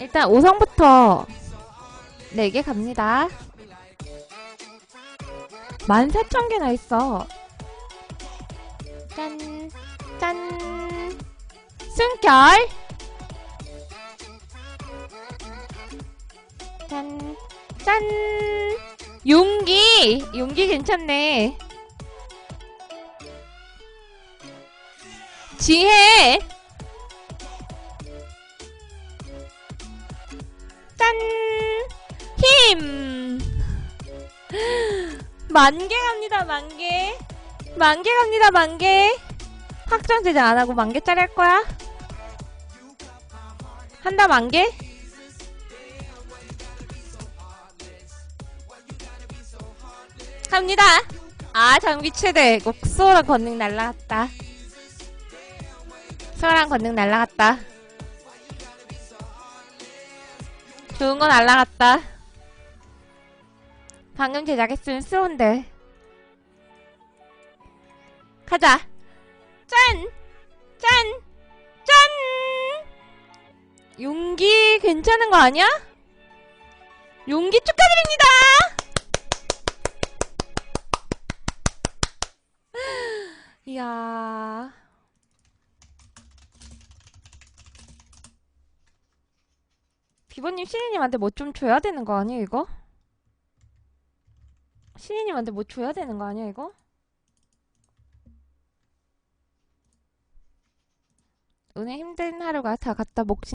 일단 5성부터 4개 갑니다. 14,000개나 있어. 짠, 짠. 숨결. 짠, 짠. 용기. 용기 괜찮네. 지혜. 짠! 힘! 만개 갑니다, 만 개. 만개 갑니다, 만 개. 확정 제작 안 하고 만 개짜리 할 거야? 한다, 만 개? 갑니다! 아, 장비 최대. 옥소랑 건능 날라갔다. 소랑 건능 날라갔다. 좋은 건 날라갔다. 방금 제작했으면 쓰러운데. 가자. 짠! 짠! 짠! 용기 괜찮은 거 아니야? 용기 축하드립니다! 이야. 비버님 신이님한테 뭐 좀 줘야 되는 거 아니야 이거? 신이님한테 뭐 줘야 되는 거 아니야 이거? 오늘 힘든 하루가 다 갔다 목